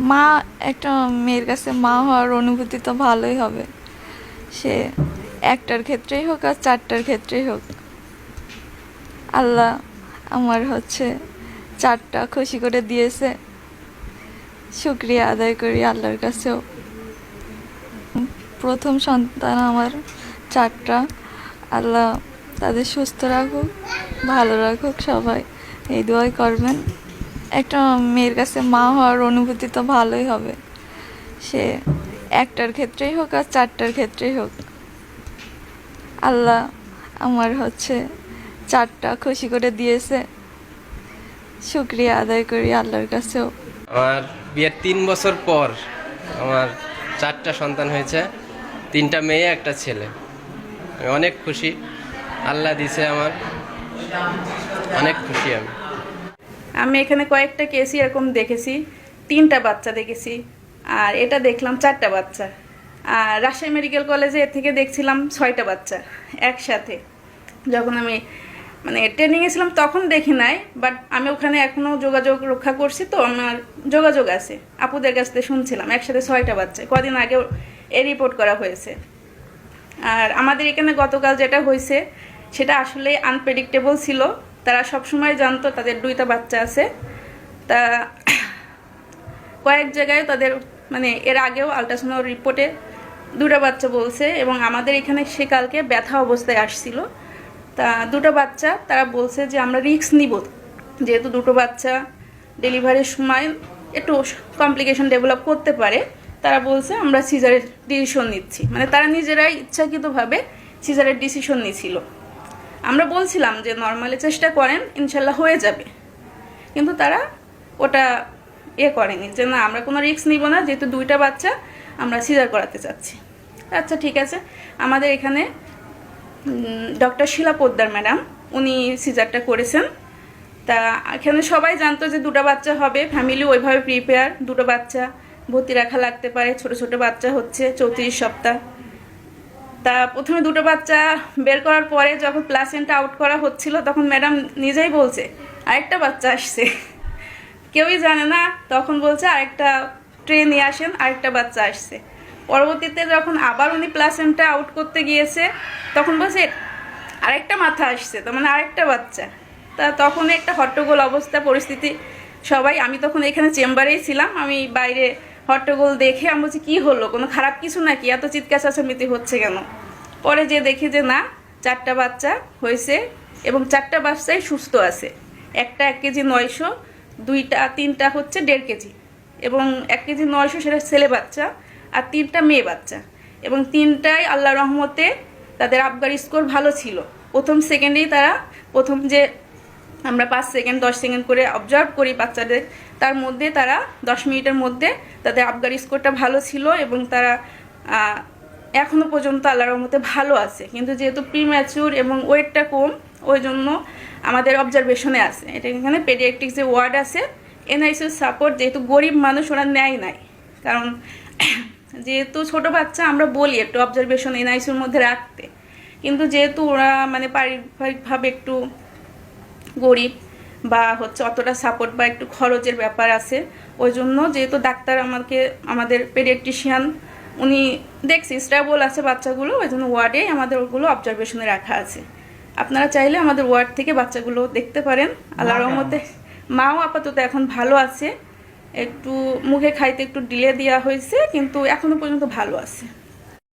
মা, একটা মেয়ের কাছে মা হওয়ার অনুভূতি তো ভালোই হবে। সে একটার ক্ষেত্রেই হোক আর চারটার ক্ষেত্রেই হোক। আল্লাহ আমার হচ্ছে চারটা খুশি করে দিয়েছে। শুক্রিয়া আদায় করি আল্লাহর কাছেও। প্রথম সন্তান আমার চারটা। আল্লাহ তাদের সুস্থ রাখুক, ভালো রাখুক সবাই। এই দোয়াই করবেন। একটা মেয়ের কাছে মা হওয়ার অনুভূতি তো ভালোই হবে। সে একটার ক্ষেত্রেই হোক আর চারটার ক্ষেত্রেই হোক। আল্লাহ আমার হচ্ছে চারটা খুশি করে দিয়েছে। শুক্রিয়া আদায় করি আল্লাহর কাছেও। আমার বিয়ের তিন বছর পর আমার চারটা সন্তান হয়েছে, তিনটা মেয়ে, একটা ছেলে। আমি অনেক খুশি, আল্লাহ দিছে আমার। অনেক খুশি আমি। আমি এখানে কয়েকটা কেসই এরকম দেখেছি, তিনটা বাচ্চা দেখেছি, আর এটা দেখলাম চারটা বাচ্চা। আর রাজশাহী মেডিকেল কলেজে এর থেকে দেখছিলাম ছয়টা বাচ্চা একসাথে। যখন আমি মানে ট্রেনিংয়ে ছিলাম তখন দেখি নাই বাট আমি ওখানে এখনও যোগাযোগ রক্ষা করছি তো, আমার যোগাযোগ আছে। আপুদের কাছ থেকে শুনছিলাম, একসাথে ছয়টা বাচ্চা। কদিন আগে এ রিপোর্ট করা হয়েছে। আর আমাদের এখানে গতকাল যেটা হয়েছে, সেটা আসলে আনপ্রেডিক্টেবল ছিল। তারা সবসময় জানতো তাদের দুইটা বাচ্চা আছে। তা কয়েক জায়গায় তাদের মানে এর আগেও আলট্রাসাউন্ড রিপোর্টে দুটো বাচ্চা বলছে এবং আমাদের এখানে সে কালকে ব্যথা অবস্থায় আসছিল। তা দুটো বাচ্চা, তারা বলছে যে আমরা রিস্ক নিব। যেহেতু দুটো বাচ্চা ডেলিভারির সময় একটু কমপ্লিকেশন ডেভেলপ করতে পারে, তারা বলছে আমরা সিজারের ডিসিশন নিচ্ছি। মানে তারা নিজেরাই ইচ্ছাকৃতভাবে সিজারের ডিসিশন নিয়েছিল আমরা বলছিলাম যে নর্মালি চেষ্টা করেন, ইনশাল্লাহ হয়ে যাবে। কিন্তু তারা ওটা এ করেনি, যে না, আমরা কোনো রিস্ক নিব না, যেহেতু দুইটা বাচ্চা, আমরা সিজার করাতে চাচ্ছি। আচ্ছা ঠিক আছে। আমাদের এখানে ডক্টর শিলা পোদ্দার ম্যাডাম উনি সিজারটা করেছেন। তা এখানে সবাই জানতো যে দুটো বাচ্চা হবে ফ্যামিলি ওইভাবে প্রিপেয়ার দুটো বাচ্চা ভর্তি রাখা লাগতে পারে, ছোট ছোট বাচ্চা হচ্ছে, চৌত্রিশ সপ্তাহ। তা প্রথমে দুটো বাচ্চা বের করার পরে যখন প্লাসেন্টা আউট করা হচ্ছিল, তখন ম্যাডাম নিজেই বলছে, আরেকটা বাচ্চা আসছে। কেউই জানে না, তখন বলছে, আরেকটা ট্রে নিয়ে আসেন, আরেকটা বাচ্চা আসছে। পরবর্তীতে যখন আবার উনি প্লাসেন্টা আউট করতে গিয়েছে, তখন বলছে, আরেকটা মাথা আসছে, তার মানে আরেকটা বাচ্চা। তা তখন একটা হট্টগোল অবস্থা, পরিস্থিতি। সবাই, আমি তখন এখানে চেম্বারেই ছিলাম, আমি বাইরে হট্টগোল দেখে আমি বলছি, কী হলো? কোনো খারাপ কিছু নাকি? এত চিৎকার চেঁচামেচি হচ্ছে কেন? পরে যে দেখি যে না, চারটা বাচ্চা হয়েছে এবং চারটা বাচ্চাই সুস্থ আছে। একটা এক কেজি নয়শো, দুইটা, তিনটা হচ্ছে দেড় কেজি এবং এক কেজি নয়শো সেটা ছেলে বাচ্চা আর তিনটা মেয়ে বাচ্চা এবং তিনটাই আল্লাহ রহমতে তাদের আবগার স্কোর ভালো ছিল। প্রথম সেকেন্ডেই তারা প্রথম যে আমরা পাঁচ সেকেন্ড দশ সেকেন্ড করে অবজার্ভ করি বাচ্চাদের। তার মধ্যে তারা দশ মিনিটের মধ্যে তাদের আবগার স্কোরটা ভালো ছিল এবং তারা আহ, এখনও পর্যন্ত আল্লাহর রহমতে ভালো আছে। কিন্তু যেহেতু প্রি ম্যাচিউর এবং ওয়েটটা কম ওই জন্য আমাদের অবজারভেশনে আছে। এটা এখানে পেডিয়াট্রিক যে ওয়ার্ড আছে এনআইসিউ সাপোর্ট যেহেতু গরিব মানুষ ওরা নেয় নাই। কারণ যেহেতু ছোট বাচ্চা আমরা বলি একটু অবজারভেশন এনআইসির মধ্যে রাখতে। কিন্তু যেহেতু ওরা মানে পারিবারিকভাবে একটু গরিব বা হচ্ছে অতটা সাপোর্ট বা একটু খরচের ব্যাপার আছে। ওই জন্য যেহেতু ডাক্তার আমাকে আমাদের পেডিয়াট্রিশিয়ান উনি দেখছি স্ট্যাবল আছে বাচ্চাগুলো ওই জন্য ওয়ার্ডে আমাদের ওগুলো অবজারভেশনে রাখা আছে। আপনারা চাইলে আমাদের ওয়ার্ড থেকে বাচ্চাগুলো দেখতে পারেন। আল্লাহ রহমতে মাও আপাতত এখন ভালো আছে। একটু মুখে খাইতে একটু ডিলে দেওয়া হয়েছে কিন্তু এখনও পর্যন্ত ভালো আছে।